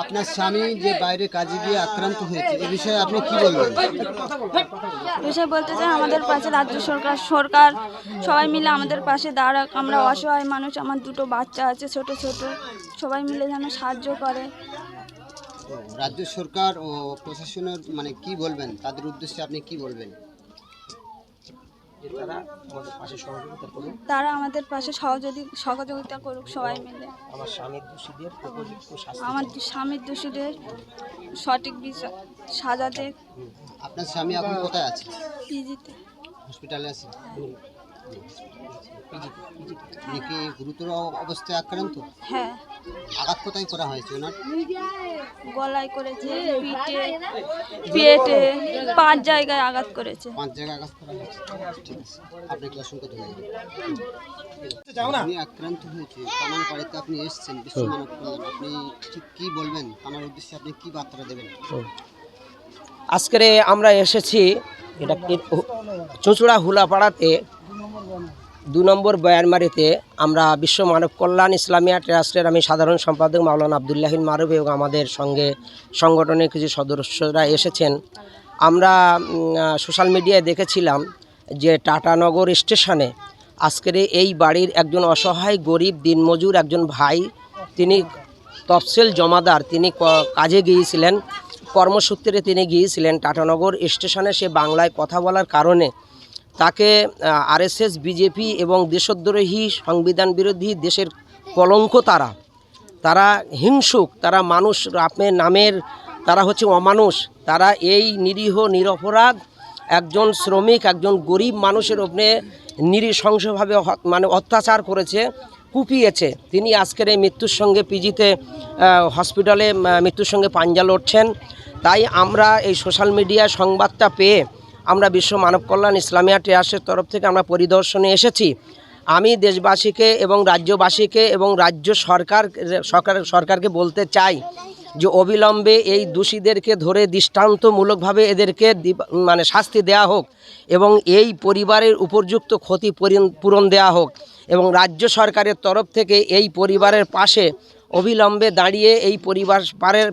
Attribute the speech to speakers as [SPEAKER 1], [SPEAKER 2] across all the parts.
[SPEAKER 1] আপনার স্বামী যে বাইরে কাজে গিয়ে আক্রান্ত হয়েছে এ বিষয়ে আপনি কি বলবেন?
[SPEAKER 2] বিষয় বলতে চাই আমাদের পাশে রাজ্য সরকার সরকার সবাই মিলে আমাদের পাশে দাঁড়াক। আমরা অসহায় মানুষ আমার দুটো বাচ্চা আছে ছোট ছোট। সবাই মিলে যেন সাহায্য করে।
[SPEAKER 1] রাজ্য সরকার ও প্রশাসনের মানে কি বলবেন? তাদের উদ্দেশ্যে আপনি কি বলবেন?
[SPEAKER 3] তারা আমাদের পাশে সহযোগিতা করুন
[SPEAKER 2] তারা আমাদের পাশে সহযোগী সহযোগিতা করুক সবাই মিলে।
[SPEAKER 3] আমার স্বামীর দোষীদের উপযুক্ত শাস্তি
[SPEAKER 2] আমার স্বামীর দোষীদের সঠিক বিচার সাজাতে
[SPEAKER 1] আপনার স্বামী এখন কোথায় আছে?
[SPEAKER 2] পিজিতে।
[SPEAKER 1] হসপিটালে আছে? উনি কি গুরুতর অবস্থায় আক্রান্ত?
[SPEAKER 2] হ্যাঁ।
[SPEAKER 1] আঘাত কোথায় করা হয়েছে ওনার?
[SPEAKER 2] গলায় করেছে পিঠে পেটে পাঁচ জায়গায় আঘাত করেছে।
[SPEAKER 1] পাঁচ জায়গায় আঘাত করা হয়েছে। ঠিক আছে। আপনাকে অসংখ্য ধন্যবাদ আপনি আক্রান্ত হয়েছে। থানার বাড়িতে আপনি এসেছেন বিশ্ব মানব আপনি ঠিক কি বলবেন? থানার উদ্দেশ্যে আপনি কি বার্তা দেবেন?
[SPEAKER 3] আজকের আমরা এসেছি এটা চুঁচুড়া হুলাপাড়াতে দু নম্বর বয়ানমারিতে আমরা বিশ্ব মানব কল্যাণ ইসলামিয়া ট্রাস্টের আমি সাধারণ সম্পাদক মাওলানা আবদুল্লাহিন মারুফ এবং আমাদের সঙ্গে সংগঠনের কিছু সদস্যরা এসেছেন। আমরা সোশ্যাল মিডিয়ায় দেখেছিলাম যে টাটানগর স্টেশনে আজকের এই বাড়ির একজন অসহায় গরিব দিনমজুর একজন ভাই, তিনি তফসিল জমাদার, তিনি কাজে গিয়েছিলেন। কর্মসূত্রে তিনি গিয়েছিলেন টাটানগর স্টেশনে। সে বাংলায় কথা বলার কারণে তাকে আরএসএস, বিজেপি এবং দেশদ্রোহী সংবিধান বিরোধী দেশের কলঙ্ক তারা। তারা হিংসুক, তারা মানুষ, আপনার নামের, তারা হচ্ছে অমানুষ। তারা এই নিরীহ, নিরপরাধ একজন শ্রমিক, একজন গরিব মানুষের ওপরে নৃশংসভাবে হ- মানে অত্যাচার করেছে, কুপিয়েছে। তিনি আজকের এই মৃত্যুর সঙ্গে পিজিতে হসপিটালে মৃত্যুর সঙ্গে পাঞ্জা লড়ছেন। তাই আমরা এই সোশ্যাল মিডিয়া সংবাদটা পেয়ে আমরা বিশ্ব মানব কল্যাণ ইসলামিয়া ট্রেয়ার্সের তরফ থেকে আমরা পরিদর্শনে এসেছি। আমি দেশবাসীকে এবং রাজ্যবাসীকে এবং রাজ্য সরকার সরকার, সরকারকে বলতে চাই যে অবিলম্বে এই দোষীদেরকে ধরে দৃষ্টান্তমূলকভাবে এদেরকে মানে শাস্তি দেয়া হোক এবং এই পরিবারের উপযুক্ত ক্ষতি পরি- পূরণ দেয়া হোক। এবং রাজ্য সরকারের তরফ থেকে এই পরিবারের পাশে অবিলম্বে দাঁড়িয়ে এই পরিবার পারের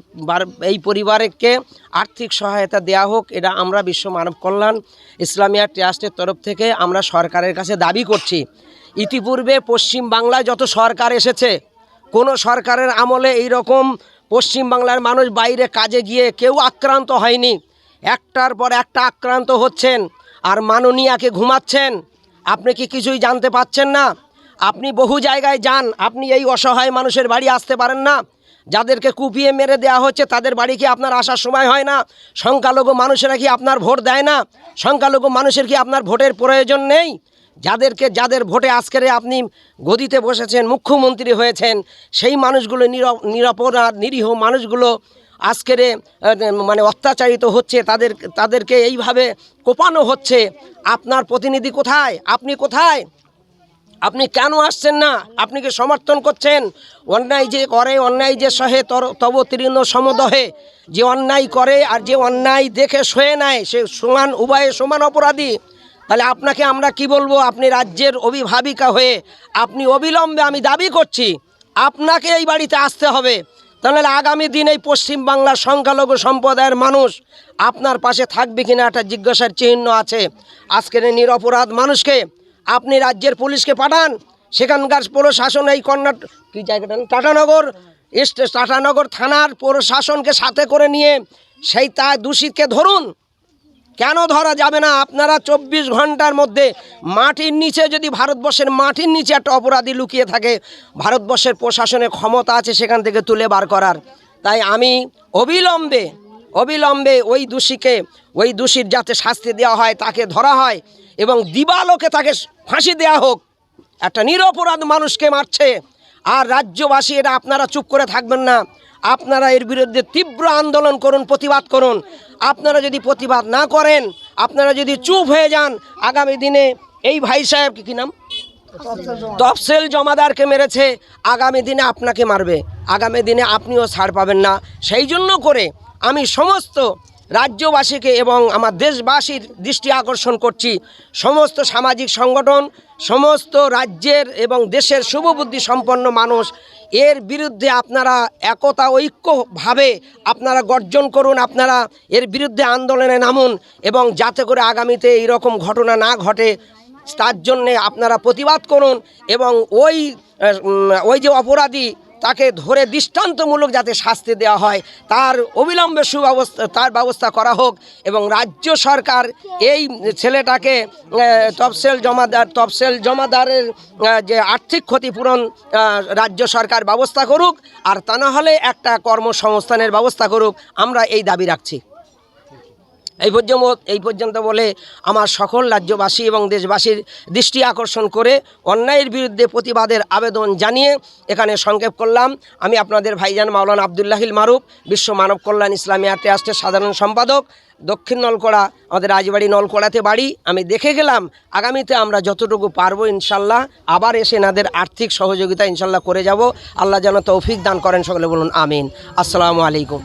[SPEAKER 3] এই পরিবারকে আর্থিক সহায়তা দেয়া হোক, এটা আমরা বিশ্ব মানব কল্যাণ ইসলামিয়া ট্রাস্টের তরফ থেকে আমরা সরকারের কাছে দাবি করছি। ইতিপূর্বে পশ্চিম বাংলায় যত সরকার এসেছে, কোনো সরকারের আমলে এই রকম পশ্চিম বাংলার মানুষ বাইরে কাজে গিয়ে কেউ আক্রান্ত হয়নি। একটার পর একটা আক্রান্ত হচ্ছেন, আর মাননীয়াকে ঘুমাচ্ছেন। আপনি কি কিছুই জানতে পাচ্ছেন না? আপনি বহু জায়গায় যান, আপনি এই অসহায় মানুষের বাড়ি আসতে পারেন না। যাদেরকে কুপিয়ে মেরে দেওয়া হচ্ছে, তাদের বাড়ি কি আপনার আসার সময় হয় না? সংখ্যালঘু মানুষেরা কি আপনার ভোট দেয় না? সংখ্যালঘু মানুষের কি আপনার ভোটের প্রয়োজন নেই? যাদেরকে, যাদের ভোটে আজকের আপনি গদিতে বসেছেন, মুখ্যমন্ত্রী হয়েছেন, সেই মানুষগুলো নির- নিরপরাধ, নিরীহ মানুষগুলো আজকের মানে অত্যাচারিত হচ্ছে, তাদের, তাদেরকে এইভাবে কোপানো হচ্ছে। আপনার প্রতিনিধি কোথায়? আপনি কোথায়? আপনি কেন আসছেন না? আপনি কি সমর্থন করছেন? অন্যায় যে করে, অন্যায় যে সহে, তর, তব তৃণ সমদহে। যে অন্যায় করে আর যে অন্যায় দেখে সয়ে নেয়, সে সমান, উভয়ে সমান অপরাধী। তাহলে আপনাকে আমরা কি বলব? আপনি রাজ্যের অভিভাবিকা হয়ে, আপনি অবিলম্বে আমি দাবি করছি, আপনাকে এই বাড়িতে আসতে হবে। তাহলে আগামী দিন এই পশ্চিমবাংলার সংখ্যালঘু সম্প্রদায়ের মানুষ আপনার পাশে থাকবে কিনা একটা জিজ্ঞাসার চিহ্ন আছে। আজকের এই নিরপরাধ মানুষকে আপনি রাজ্যের পুলিশকে পাঠান, সেখানকার প্রশাসন এই কর্ণাটক কী জায়গাটা? টাটানগর টাটানগর থানার প্রশাসনকে সাথে করে নিয়ে সেই তা দূষিতকে ধরুন। কেন ধরা যাবে না? আপনারা চব্বিশ ঘণ্টার মধ্যে মাটির নিচে যদি ভারতবর্ষের মাটির নিচে একটা অপরাধী লুকিয়ে থাকে, ভারতবর্ষের প্রশাসনের ক্ষমতা আছে সেখান থেকে তুলে বার করার। তাই আমি অবিলম্বে অবিলম্বে ওই দোষীকে, ওই দোষীর যাতে শাস্তি দেওয়া হয়, তাকে ধরা হয় এবং দিবালোকে তাকে ফাঁসি দেওয়া হোক, একটা নিরপরাধ মানুষকে মারছে। আর রাজ্যবাসী এটা আপনারা চুপ করে থাকবেন না। আপনারা এর বিরুদ্ধে তীব্র আন্দোলন করুন, প্রতিবাদ করুন। আপনারা যদি প্রতিবাদ না করেন, আপনারা যদি চুপ হয়ে যান, আগামী দিনে এই ভাই সাহেব কী নাম? তফসেল জমাদারকে মেরেছে, আগামী দিনে আপনাকে মারবে। আগামী দিনে আপনিও ছাড় পাবেন না। সেই জন্য করে আমি সমস্ত রাজ্যবাসীকে এবং আমার দেশবাসীর দৃষ্টি আকর্ষণ করছি। সমস্ত সামাজিক সংগঠন, সমস্ত রাজ্যের এবং দেশের শুভবুদ্ধি সম্পন্ন মানুষ, এর বিরুদ্ধে আপনারা একতা ঐক্যভাবে আপনারা গর্জন করুন, আপনারা এর বিরুদ্ধে আন্দোলনে নামুন এবং যাতে করে আগামীতে এইরকম ঘটনা না ঘটে, তার জন্যে আপনারা প্রতিবাদ করুন এবং ওই ওই যে অপরাধী তাকে ধরে দৃষ্টান্তমূলক যাতে শাস্তি দেওয়া হয়, তার অবিলম্বে সুব্যবস্থা, তার ব্যবস্থা করা হোক এবং রাজ্য সরকার এই ছেলেটাকে তফসেল জমাদার, তফসেল জমাদারের যে আর্থিক ক্ষতিপূরণ রাজ্য সরকার ব্যবস্থা করুক, আর তা না হলে একটা কর্মসংস্থানের ব্যবস্থা করুক, আমরা এই দাবি রাখছি। এই পর্যন্ত এই পর্যন্ত বলে আমার সকল রাজ্যবাসী এবং দেশবাসীর দৃষ্টি আকর্ষণ করে অন্যায়ের বিরুদ্ধে প্রতিবাদের আবেদন জানিয়ে এখানে সংক্ষেপ করলাম। আমি আপনাদের ভাইজান মাওলানা আবদুল্লাহিল মারুফ, বিশ্ব মানব কল্যাণ ইসলামিয়া ট্রাস্টের সাধারণ সম্পাদক। দক্ষিণ নলকোড়া আমাদের রাজবাড়ি নলকোড়াতে বাড়ি। আমি দেখে গেলাম, আগামীতে আমরা যতটুকু পারব ইনশাল্লাহ, আবার এসে এনাদের আর্থিক সহযোগিতা ইনশাল্লাহ করে যাব। আল্লাহ যেন তৌফিক দান করেন সকলে বলুন, আমিন। আসসালামু আলাইকুম।